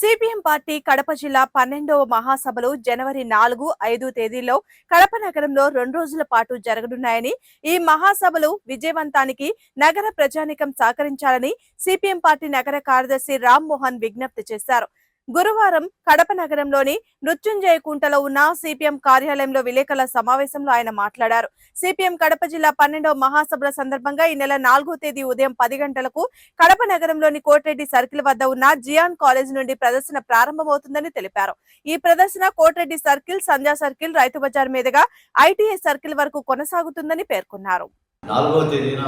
CPM party Kadapa జిల్లా పన్నెండవ మహాసభలు జనవరి నాలుగు ఐదు తేదీల్లో కడప నగరంలో రెండు రోజుల పాటు జరగనున్నాయని ఈ మహాసభలు విజయవంతానికి నగర ప్రజానికం సహకరించాలని సిపిఎం పార్టీ నగర కార్యదర్శి రామ్మోహన్ విజ్ఞప్తి చేశారు. గురువారం కడప నగరంలోని మృత్యుంజయ కుంటలో ఉన్న సిపిఎం కార్యాలయంలో విలేకరుల సమావేశంలో ఆయన మాట్లాడారు. సిపిఎం కడప జిల్లా పన్నెండవ మహాసభల సందర్భంగా ఈ నెల నాలుగో తేదీ ఉదయం పది గంటలకు కడప నగరంలోని కోటిరెడ్డి సర్కిల్ వద్ద ఉన్న జియాన్ కాలేజ్ నుండి ప్రదర్శన ప్రారంభమవుతుందని తెలిపారు. ఈ ప్రదర్శన కోటిరెడ్డి సర్కిల్ సంధ్యా సర్కిల్ రైతు బజార్ మీదుగా ఐటీఐ సర్కిల్ వరకు కొనసాగుతుందని పేర్కొన్నారు. నాలుగో తేదీన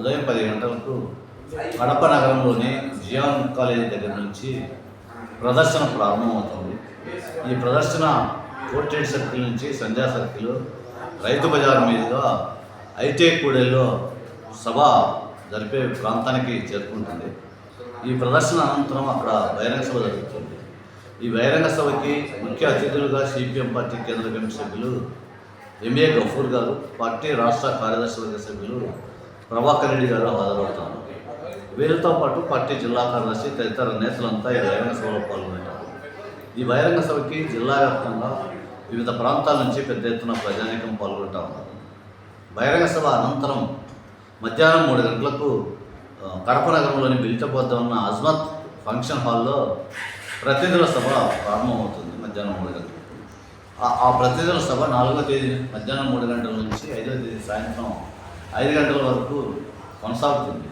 ఉదయం పది గంటలకు కడప నగరంలోని జియాన్ కాలేజీ దగ్గర నుంచి ప్రదర్శన ప్రారంభమవుతుంది. ఈ ప్రదర్శన కోర్టెడ్ సర్కిల్ నుంచి సంధ్యా సర్కిల్ రైతు బజార్ మీదుగా ఐటీఐ కూడెల్లో సభ జరిపే ప్రాంతానికి చేరుకుంటుంది. ఈ ప్రదర్శన అనంతరం అక్కడ బహిరంగ సభ జరుగుతుంది. ఈ బహిరంగ సభకి ముఖ్య అతిథులుగా సిపిఎం పార్టీ కేంద్ర కమిటీ సభ్యులు M A Gafoor garu party రాష్ట్ర కార్యదర్శి వర్గ సభ్యులు ప్రభాకర్ రెడ్డి గారు హాజరవుతారు. వీరితో పాటు పార్టీ జిల్లా కార్యదర్శి తదితర నేతలంతా ఈ బహిరంగ సభలో పాల్గొంటారు ఈ బహిరంగ సభకి జిల్లా వ్యాప్తంగా వివిధ ప్రాంతాల నుంచి పెద్ద ఎత్తున ప్రజానీకం పాల్గొంటా ఉన్నారు. బహిరంగ సభ అనంతరం మధ్యాహ్నం మూడు గంటలకు కడప నగరంలోని బిల్టప్ ఉన్న అజ్మత్ ఫంక్షన్ హాల్లో ప్రతినిధుల సభ ప్రారంభమవుతుంది మధ్యాహ్నం మూడు గంటలకు. ఆ- ఆ ప్రతినిధుల సభ నాలుగో తేదీ మధ్యాహ్నం మూడు గంటల నుంచి ఐదో తేదీ సాయంత్రం ఐదు గంటల వరకు కొనసాగుతుంది.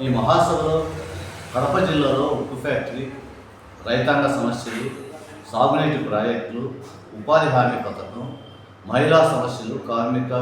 ఈ మహాసభలో కడప జిల్లాలో ఉక్కు ఫ్యాక్టరీ రైతాంగ సమస్యలు సాగునీటి ప్రాజెక్టులు ఉపాధి హామీ పథకం మహిళా సమస్యలు కార్మిక